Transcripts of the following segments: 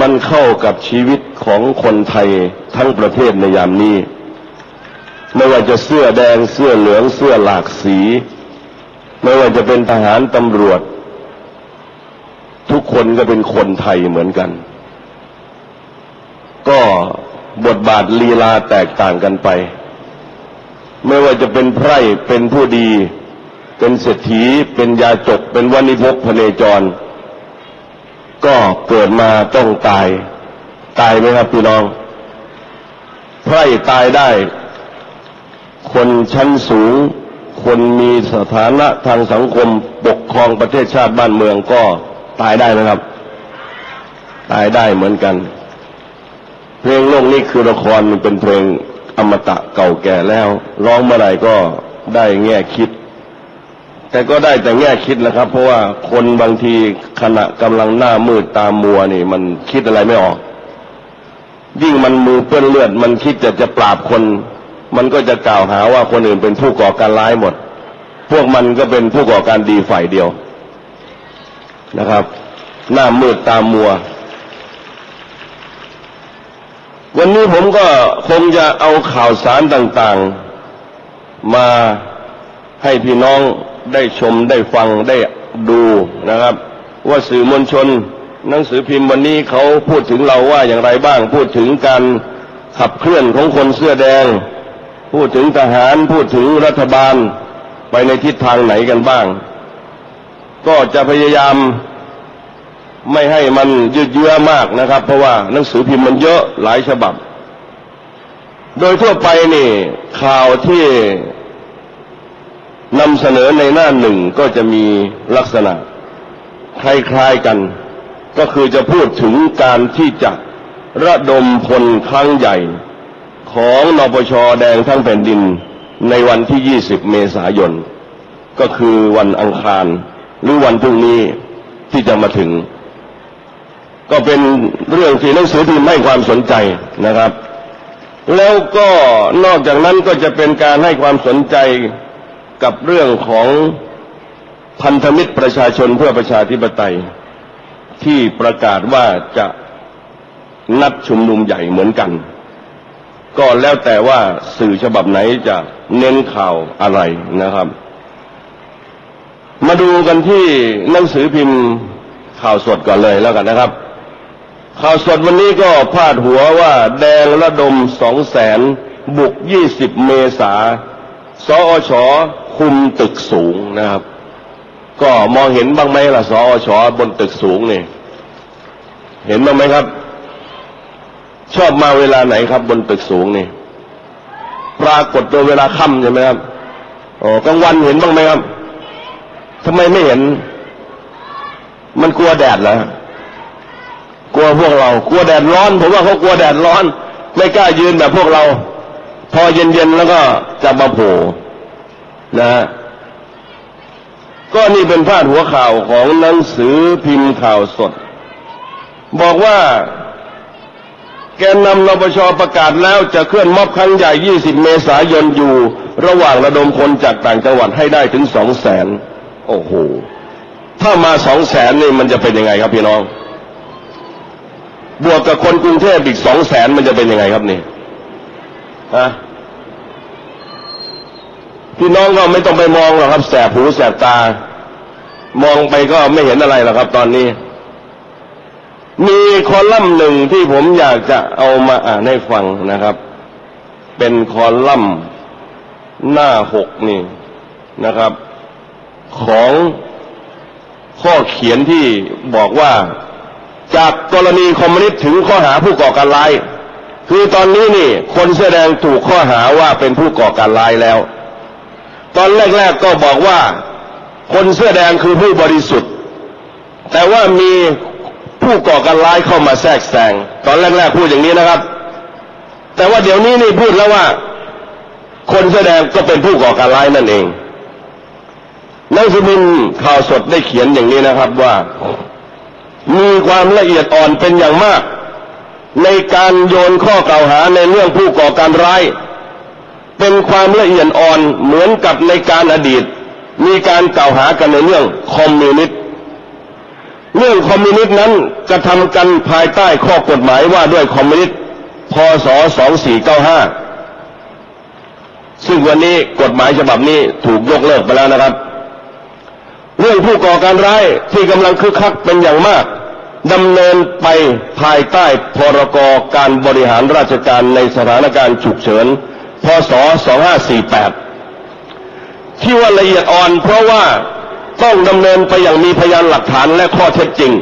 มันเข้ากับชีวิตของคนไทยทั้งประเทศในยามนี้ ไม่ว่าจะเสื้อแดงเสื้อเหลืองเสื้อหลากสี ไม่ว่าจะเป็นทหารตำรวจ ทุกคนก็เป็นคนไทยเหมือนกัน ก็บทบาทลีลาแตกต่างกันไป ไม่ว่าจะเป็นไพร่เป็นผู้ดี เป็นเศรษฐี เป็นยาจก เป็นวานิพกพเนจร ก็เกิดมาต้องตาย ตายไหมครับพี่น้องไพร่ตายได้ คนชั้นสูง คนมีสถานะทางสังคมปกครองประเทศชาติบ้านเมืองก็ตายได้นะครับ ตายได้เหมือนกัน เพลงโลกนี้คือละครมันเป็นเพลงอมตะเก่าแก่แล้ว ร้องเมื่อไหร่ก็ได้แง่คิด แต่ก็ได้แต่แง่คิดนะครับ เพราะว่าคนบางทีขณะกำลังหน้ามืดตามัวนี่ มันคิดอะไรไม่ออก ยิ่งมันมือเปื้อนเลือด มันคิดจะจะปราบคน มันก็จะกล่าวหาว่าคนอื่นเป็นผู้ก่อการร้ายหมด พวกมันก็เป็นผู้ก่อการดีฝ่ายเดียวนะครับ หน้ามืดตามัว วันนี้ผมก็คงจะเอาข่าวสารต่าง ๆ มาให้พี่น้อง ได้ชมได้ฟังได้ดูนะครับ ว่าสื่อมวลชน หนังสือพิมพ์วันนี้เขาพูดถึงเราว่าอย่างไรบ้าง พูดถึงการขับเคลื่อนของคนเสื้อแดง พูดถึงทหารพูดถึงรัฐบาลไปในทิศทางไหนกันบ้าง ก็จะพยายามไม่ให้มันยืดเยื้อมากนะครับ เพราะว่าหนังสือพิมพ์มันเยอะหลายฉบับ โดยทั่วไปนี่ข่าวที่ นำเสนอในหน้าหนึ่งก็จะมีลักษณะคล้ายๆกัน ก็คือจะพูดถึงการที่จะระดมพลครั้งใหญ่ของนปชแดงทั้งแผ่นดินในวันที่ 20 เมษายน ก็คือวันอังคาร หรือวันพรุ่งนี้ที่จะมาถึง ก็เป็นเรื่องที่หนังสือพิมพ์ให้ความสนใจนะครับ แล้วก็นอกจากนั้นก็จะเป็นการให้ความสนใจ กับเรื่องของพันธมิตรประชาชนเพื่อประชาธิปไตย ที่ประกาศว่าจะนัดชุมนุมใหญ่เหมือนกัน ก็แล้วแต่ว่าสื่อฉบับไหนจะเน้นข่าวอะไรนะครับ มาดูกันที่หนังสือพิมพ์ข่าวสดก่อนเลยแล้วกันนะครับ ข่าวสดวันนี้ก็พาดหัวว่าแดงระดมสองแสนบุกยี่สิบเมษาสอช คุมตึกสูงนะครับ ก็มองเห็นบ้างไหมล่ะสอชอบนตึกสูงนี่เห็นบ้างไหมครับ ชอบมาเวลาไหนครับ บนตึกสูงนี่ปรากฏตัวเวลาค่ำใช่ไหมครับอ๋อกลางวันเห็นบ้างไหมครับทำไมไม่เห็น มันกลัวแดดเหรอกลัวพวกเรา กลัวแดดร้อน ผมว่าเขากลัวแดดร้อน ไม่กล้ายืนแบบพวกเรา พอเย็นๆแล้วก็จะมาโผล่ นะก็นี่เป็นพาดหัวข่าวของหนังสือพิมพ์ข่าวสด บอกว่า แกนนำนปชประกาศแล้วจะเคลื่อนม็อบครั้งใหญ่ 20 เมษายนอยู่ ระหว่างระดมคนจากต่างจังหวัดให้ได้ถึงสองแสนโอ้โห ถ้ามาสองแสนนี่มันจะเป็นยังไงครับพี่น้อง บวกกับคนกรุงเทพอีกสองแสนมันจะเป็นยังไงครับนี่ฮะ พี่น้องก็ไม่ต้องไปมองหรอกครับ แสบหูแสบตา มองไปก็ไม่เห็นอะไรหรอกครับ ตอนนี้ มีคอลัมน์หนึ่งที่ผมอยากจะเอามาอ่านให้ฟังนะครับ เป็นคอลัมน์หน้าหกนี่นะครับ ของข้อเขียนที่บอกว่าจากกรณีคอมมิวนิสต์ถึงข้อหาผู้ก่อการร้าย คือตอนนี้นี่ คนแสดงถูกข้อหาว่าเป็นผู้ก่อการร้ายแล้ว ตอนแรกๆก็บอกว่า คนเสื้อแดงคือผู้บริสุทธิ์ แต่ว่ามีผู้ก่อการร้ายเข้ามาแทรกแซงตอนแรกๆพูดอย่างนี้นะครับ แต่ว่าเดี๋ยวนี้นี่พูดแล้วว่า คนแสดงก็เป็นผู้ก่อการร้ายนั่นเองนังสือพิมพ์ข่าวสดได้เขียนอย่างนี้นะครับว่า มีความละเอียดอ่อนเป็นอย่างมาก ในการโยนข้อกล่าวหาในเรื่องผู้ก่อการร้าย เป็นความละเอียดอ่อนเหมือนกับในการอดีต มีการกล่าวหากันในเรื่องคอมมิวนิสต์เรื่องคอมมิวนิสต์นั้นกระทำกันภายใต้ข้อกฎหมายว่าด้วยคอมมิวนิสต์พศ 2495 ซึ่งวันนี้กฎหมายฉบับนี้ถูกยกเลิกไปแล้วนะครับ เรื่องผู้ก่อการร้ายที่กำลังคึกคักเป็นอย่างมากดำเนินไปภายใต้พรกการบริหารราชการในสถานการณ์ฉุกเฉิน พศ 2548 ที่ว่าละเอียดอ่อนเพราะว่าต้องดำเนินไปอย่างมีพยานหลักฐานและข้อเท็จจริง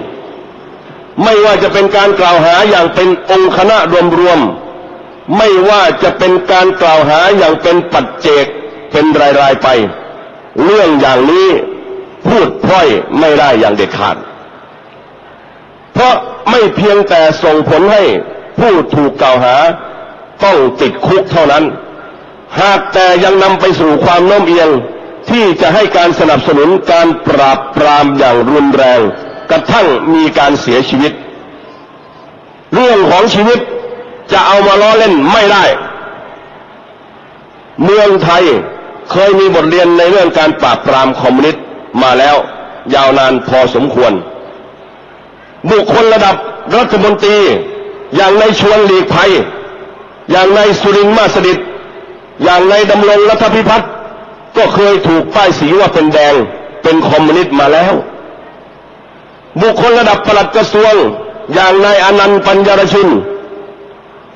ไม่ว่าจะเป็นการกล่าวหาอย่างเป็นองค์คณะรวมๆ ไม่ว่าจะเป็นการกล่าวหาอย่างเป็นปัจเจกเป็นรายๆไป เรื่องอย่างนี้พูดพร่อยไม่ได้อย่างเด็ดขาด เพราะไม่เพียงแต่ส่งผลให้ผู้ถูกกล่าวหาต้องติดคุกเท่านั้น หากแต่ยังนำไปสู่ความโน้มเอียงที่จะให้การสนับสนุนการปราบปรามอย่างรุนแรง กระทั่งมีการเสียชีวิต เรื่องของชีวิตจะเอามาล้อเล่นไม่ได้ เมืองไทยเคยมีบทเรียนในเรื่องการปราบปรามคอมมิวนิสต์มาแล้ว ยาวนานพอสมควร บุคคลระดับรัฐมนตรี อย่างในชวนหลีกภัย อย่างในสุรินทร์มาสดิต อย่างในดำรงรัฐพิพัฒน์ก็เคยถูกป้ายสีว่าเป็นแดง เป็นคอมมิวนิสต์มาแล้ว บุคคลระดับปลัดกระทรวง อย่างนายอนันต์ปัญญารชุน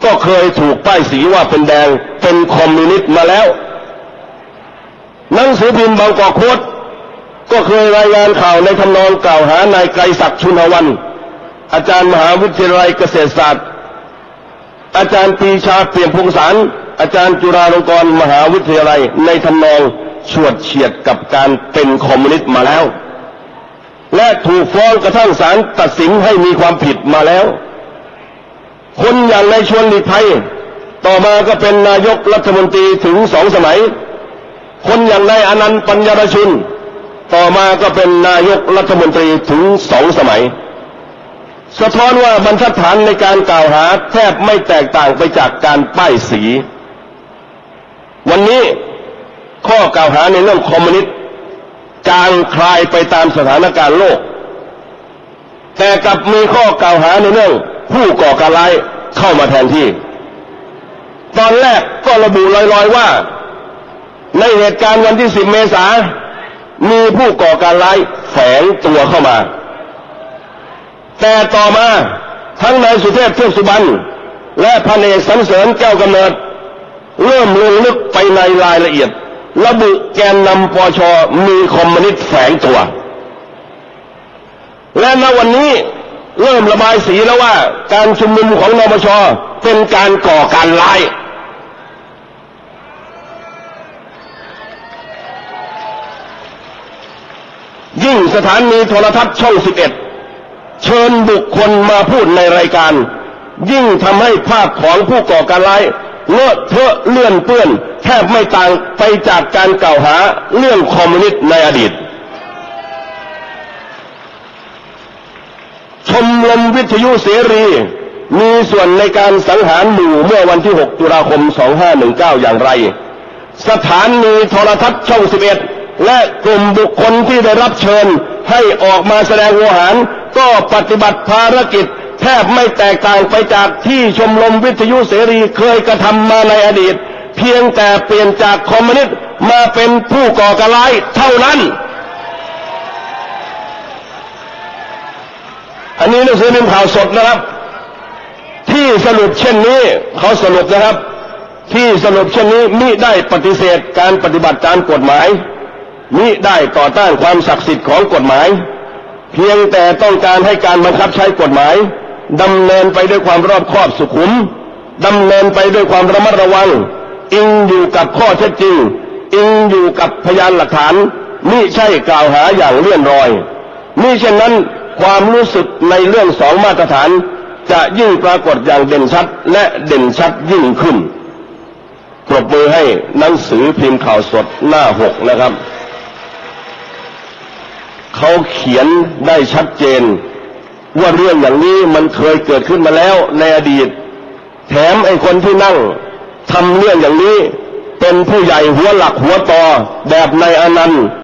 ก็เคยถูกป้ายสีว่าเป็นแดง เป็นคอมมิวนิสต์มาแล้ว หนังสือพิมพ์บางกอกโคตก็เคยรายงานข่าวในทำนองกล่าวหานายไกรศักดิ์ชุนวัน อาจารย์มหาวิทยาลัยเกษตรศาสตร์ อาจารย์ปีชาเปี่ยมพงศาร อาจารย์จุฬาลงกรณ์มหาวิทยาลัย ในทำนองชวดเฉียดกับการเป็นคอมมิวนิสต์มาแล้ว และถูกฟ้องกระทั่งศาลตัดสินให้มีความผิดมาแล้ว คนอย่างในชวนหลีกภัย ต่อมาก็เป็นนายกรัฐมนตรีถึงสองสมัย คนอย่างนายอนันต์ปัญญารชุน ต่อมาก็เป็นนายกรัฐมนตรีถึงสองสมัยสะท้อนว่าบรรทัดฐานในการกล่าวหาแทบไม่แตกต่างไปจากการป้ายสี วันนี้ข้อกล่าวหาในเรื่องคอมมิวนิสต์จางคลายไปตามสถานการณ์โลก แต่กลับมีข้อกล่าวหาในเรื่องผู้ก่อการร้ายเข้ามาแทนที่ ตอนแรกก็ระบุลอยๆว่า ในเหตุการณ์วันที่ 10 เมษามีผู้ก่อการร้ายแฝงตัวเข้ามา แต่ต่อมาทั้งนายสุเทพเทือกสุบรรณและพันเอกสันเสริญแก้วกำเนิด เริ่มลงลึกไปในรายละเอียด ระบุแกนนำปชมีคอมมิวนิสต์แฝงตัว และณวันนี้เริ่มระบายสีแล้วว่า การชุมนุมของนปชเป็นการก่อการร้ายยิ่งสถานีโทรทัศน์ช่อง 11 เชิญบุคคลมาพูดในรายการ ยิ่งทำให้ภาพของผู้ก่อการร้าย เลอะเทอะเลื่อนเปื้อน แทบไม่ต่างไปจากการกล่าวหาเรื่องคอมมิวนิสต์ในอดีต ชมรมวิทยุเสรีมีส่วนในการสังหารหมู่เมื่อวันที่ 6 ตุลาคม 2519 อย่างไร สถานีโทรทัศน์ช่อง 11 และกลุ่มบุคคลที่ได้รับเชิญให้ออกมาแสดงโวหารก็ปฏิบัติภารกิจ แทบไม่แตกต่างไปจากที่ชมรมวิทยุเสรีเคยกระทำมาในอดีต เพียงแต่เปลี่ยนจากคอมมิวนิสต์มาเป็นผู้ก่อการร้ายเท่านั้น อันนี้หนังสือมพ์ข่าวสดนะครับ ที่สรุปเช่นนี้เขาสรุปนะครับ ที่สรุปเช่นนี้มิได้ปฏิเสธการปฏิบัติตามกฎหมายมิได้ต่อต้านความศักดิ์สิทธิ์ของกฎหมาย เพียงแต่ต้องการให้การบังคับใช้กฎหมาย ดำเนินไปด้วยความรอบคอบสุขุมดำเนินไปด้วยความระมัดระวัง อิงอยู่กับข้อเท็จจริง อิงอยู่กับพยานหลักฐานมิใช่กล่าวหาอย่างเลื่อนรอยมิเช่นนั้นความรู้สึกในเรื่องสองมาตรฐาน จะยิ่งปรากฏอย่างเด่นชัดและเด่นชัดยิ่งขึ้นปรบมือให้หนังสือพิมพ์ข่าวสดหน้าหกนะครับ เขาเขียนได้ชัดเจน ว่าเรื่องอย่างนี้มันเคยเกิดขึ้นมาแล้วในอดีต แถมไอ้คนที่นั่งทำเรื่องอย่างนี้ เป็นผู้ใหญ่หัวหลักหัวต่อแบบในอนันต์